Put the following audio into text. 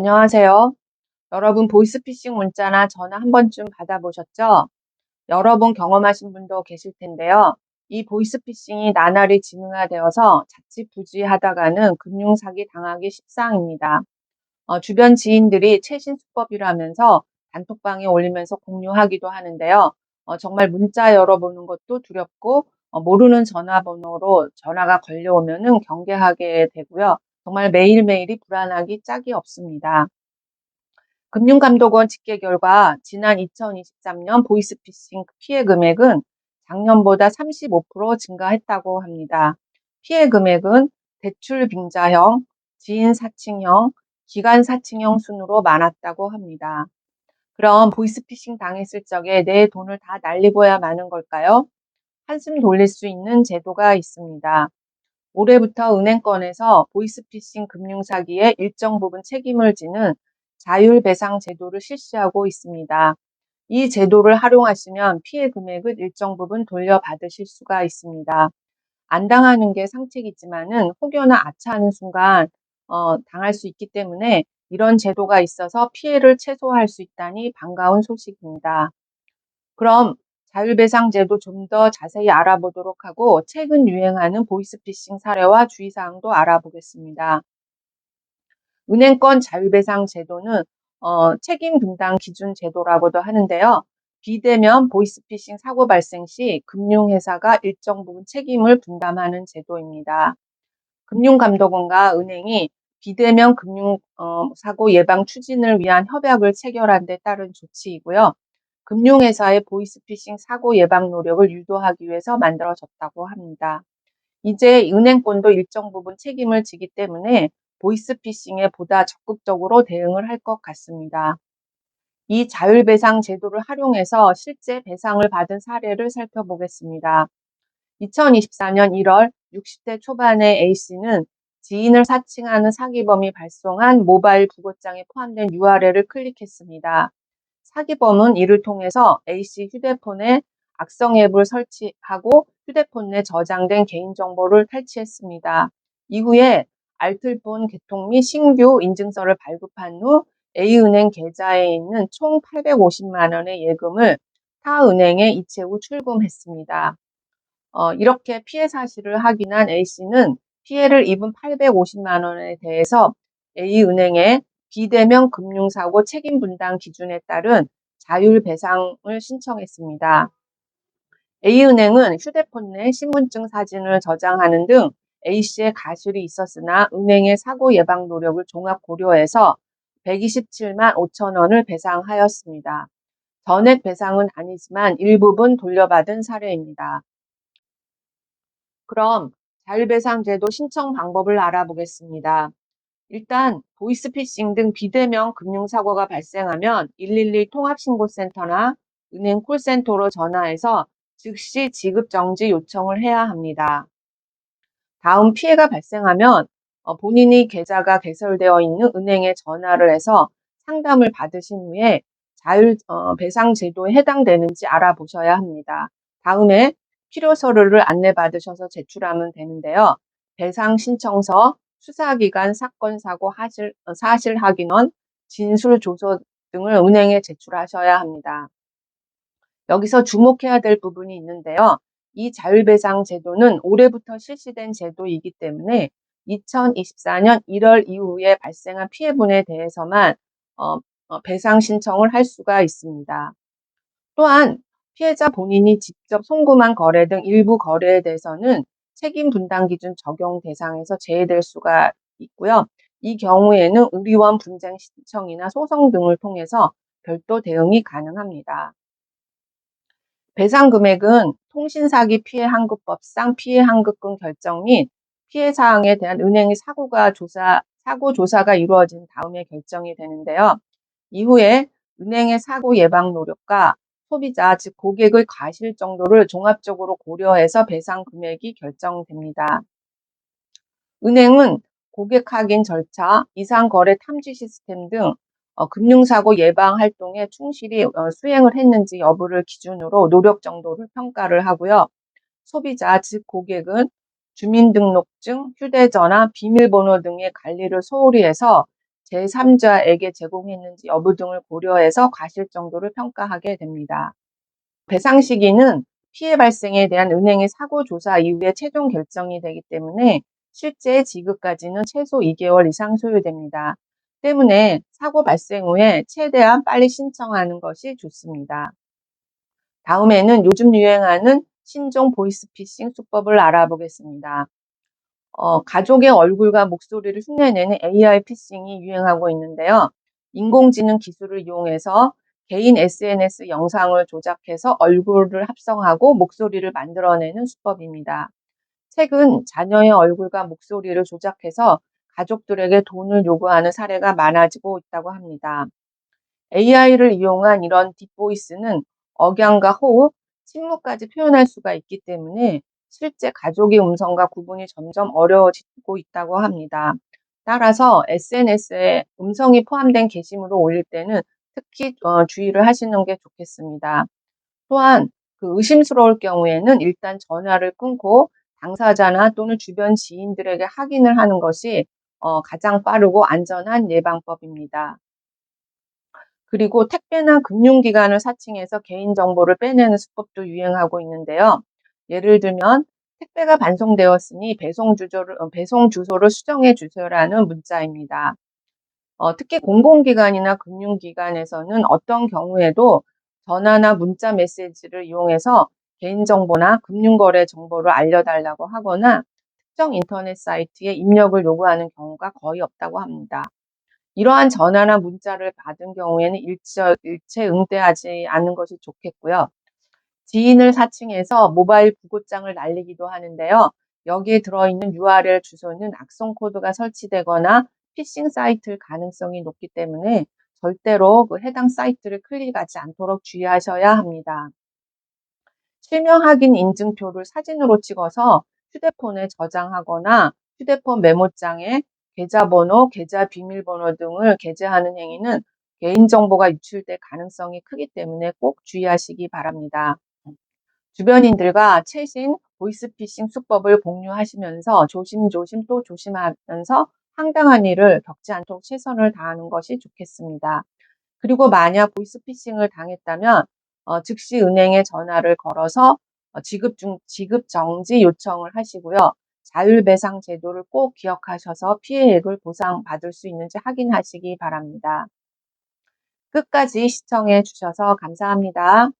안녕하세요. 여러분 보이스피싱 문자나 전화 한 번쯤 받아보셨죠? 여러 분 경험하신 분도 계실 텐데요. 이 보이스피싱이 나날이 진화되어서 자칫부지하다가는 금융사기 당하기 십상입니다. 어, 주변 지인들이 최신 수법이라면서 단톡방에 올리면서 공유하기도 하는데요. 어, 정말 문자 열어보는 것도 두렵고 어, 모르는 전화번호로 전화가 걸려오면 경계하게 되고요. 정말 매일매일이 불안하기 짝이 없습니다. 금융감독원 집계 결과 지난 2023년 보이스피싱 피해 금액은 작년보다 35% 증가했다고 합니다. 피해 금액은 대출 빙자형, 지인 사칭형, 기관 사칭형 순으로 많았다고 합니다. 그럼 보이스피싱 당했을 적에 내 돈을 다 날리고야 마는 걸까요? 한숨 돌릴 수 있는 제도가 있습니다. 올해부터 은행권에서 보이스피싱 금융사기에 일정 부분 책임을 지는 자율배상 제도를 실시하고 있습니다. 이 제도를 활용하시면 피해 금액을 일정 부분 돌려받으실 수가 있습니다. 안 당하는 게 상책이지만은 혹여나 아차하는 순간 어, 당할 수 있기 때문에 이런 제도가 있어서 피해를 최소화할 수 있다니 반가운 소식입니다. 그럼 자율배상 제도 좀 더 자세히 알아보도록 하고 최근 유행하는 보이스피싱 사례와 주의사항도 알아보겠습니다. 은행권 자율배상 제도는 어, 책임 분담 기준 제도라고도 하는데요. 비대면 보이스피싱 사고 발생 시 금융회사가 일정 부분 책임을 분담하는 제도입니다. 금융감독원과 은행이 비대면 금융 어, 사고 예방 추진을 위한 협약을 체결한 데 따른 조치이고요. 금융회사의 보이스피싱 사고 예방 노력을 유도하기 위해서 만들어졌다고 합니다. 이제 은행권도 일정 부분 책임을 지기 때문에 보이스피싱에 보다 적극적으로 대응을 할 것 같습니다. 이 자율배상 제도를 활용해서 실제 배상을 받은 사례를 살펴보겠습니다. 2024년 1월 60대 초반의 A씨는 지인을 사칭하는 사기범이 발송한 모바일 부고장에 포함된 URL을 클릭했습니다. 사기범은 이를 통해서 A씨 휴대폰에 악성 앱을 설치하고 휴대폰 내 저장된 개인정보를 탈취했습니다. 이후에 알뜰폰 개통 및 신규 인증서를 발급한 후 A은행 계좌에 있는 총 850만 원의 예금을 타 은행에 이체 후 출금했습니다. 어, 이렇게 피해 사실을 확인한 A씨는 피해를 입은 850만 원에 대해서 A은행에 비대면 금융사고 책임 분담 기준에 따른 자율 배상을 신청했습니다. A은행은 휴대폰 내 신분증 사진을 저장하는 등 A씨의 가실이 있었으나 은행의 사고 예방 노력을 종합 고려해서 127만 5천 원을 배상하였습니다. 전액 배상은 아니지만 일부분 돌려받은 사례입니다. 그럼 자율배상제도 신청 방법을 알아보겠습니다. 일단 보이스피싱 등 비대면 금융사고가 발생하면 112 통합신고센터나 은행 콜센터로 전화해서 즉시 지급정지 요청을 해야 합니다. 다음 피해가 발생하면 어, 본인이 계좌가 개설되어 있는 은행에 전화를 해서 상담을 받으신 후에 자율 어, 배상 제도에 해당되는지 알아보셔야 합니다. 다음에 필요 서류를 안내받으셔서 제출하면 되는데요. 배상 신청서, 수사기관 사건 사고 하실, 어, 사실 확인원, 진술 조서 등을 은행에 제출하셔야 합니다. 여기서 주목해야 될 부분이 있는데요. 이 자율배상 제도는 올해부터 실시된 제도이기 때문에 2024년 1월 이후에 발생한 피해분에 대해서만 어, 어, 배상 신청을 할 수가 있습니다. 또한 피해자 본인이 직접 송금한 거래 등 일부 거래에 대해서는 책임 분담 기준 적용 대상에서 제외될 수가 있고요. 이 경우에는 우리원 분쟁 신청이나 소송 등을 통해서 별도 대응이 가능합니다. 배상 금액은 통신사기 피해 환급법상 피해 환급금 결정 및 피해 사항에 대한 은행의 사고가 조사 사고 조사가 이루어진 다음에 결정이 되는데요. 이후에 은행의 사고 예방 노력과 소비자 즉 고객의 과실 정도를 종합적으로 고려해서 배상 금액이 결정됩니다. 은행은 고객 확인 절차, 이상 거래 탐지 시스템 등 어, 금융사고 예방 활동에 충실히 어, 수행을 했는지 여부를 기준으로 노력 정도를 평가를 하고요. 소비자 즉 고객은 주민등록증, 휴대전화, 비밀번호 등의 관리를 소홀히 해서 제3자에게 제공했는지 여부 등을 고려해서 과실 정도를 평가하게 됩니다. 배상 시기는 피해 발생에 대한 은행의 사고 조사 이후에 최종 결정이 되기 때문에 실제 지급까지는 최소 2개월 이상 소요됩니다. 때문에 사고 발생 후에 최대한 빨리 신청하는 것이 좋습니다. 다음에는 요즘 유행하는 신종 보이스피싱 수법을 알아보겠습니다. 어, 가족의 얼굴과 목소리를 흉내내는 AI 피싱이 유행하고 있는데요. 인공지능 기술을 이용해서 개인 SNS 영상을 조작해서 얼굴을 합성하고 목소리를 만들어내는 수법입니다. 최근 자녀의 얼굴과 목소리를 조작해서 가족들에게 돈을 요구하는 사례가 많아지고 있다고 합니다. AI를 이용한 이런 딥보이스는 억양과 호흡, 침묵까지 표현할 수가 있기 때문에 실제 가족의 음성과 구분이 점점 어려워지고 있다고 합니다. 따라서 SNS에 음성이 포함된 게시물을 올릴 때는 특히 어, 주의를 하시는 게 좋겠습니다. 또한 그 의심스러울 경우에는 일단 전화를 끊고 당사자나 또는 주변 지인들에게 확인을 하는 것이 어, 가장 빠르고 안전한 예방법입니다. 그리고 택배나 금융기관을 사칭해서 개인정보를 빼내는 수법도 유행하고 있는데요. 예를 들면 택배가 반송되었으니 배송 주소를, 어, 배송 주소를 수정해 주세요라는 문자입니다. 어, 특히 공공기관이나 금융기관에서는 어떤 경우에도 전화나 문자 메시지를 이용해서 개인정보나 금융거래 정보를 알려달라고 하거나 특정 인터넷 사이트에 입력을 요구하는 경우가 거의 없다고 합니다. 이러한 전화나 문자를 받은 경우에는 일체, 일체 응대하지 않는 것이 좋겠고요. 지인을 사칭해서 모바일 부고장을 날리기도 하는데요. 여기에 들어있는 URL 주소는 악성 코드가 설치되거나 피싱 사이트일 가능성이 높기 때문에 절대로 그 해당 사이트를 클릭하지 않도록 주의하셔야 합니다. 실명 확인 인증표를 사진으로 찍어서 휴대폰에 저장하거나 휴대폰 메모장에 계좌번호, 계좌 비밀번호 등을 게재하는 행위는 개인정보가 유출될 가능성이 크기 때문에 꼭 주의하시기 바랍니다. 주변인들과 최신 보이스피싱 수법을 공유하시면서 조심조심 또 조심하면서 황당한 일을 겪지 않도록 최선을 다하는 것이 좋겠습니다. 그리고 만약 보이스피싱을 당했다면 어, 즉시 은행에 전화를 걸어서 어, 지급 중 지급 정지 요청을 하시고요. 자율배상 제도를 꼭 기억하셔서 피해액을 보상받을 수 있는지 확인하시기 바랍니다. 끝까지 시청해 주셔서 감사합니다.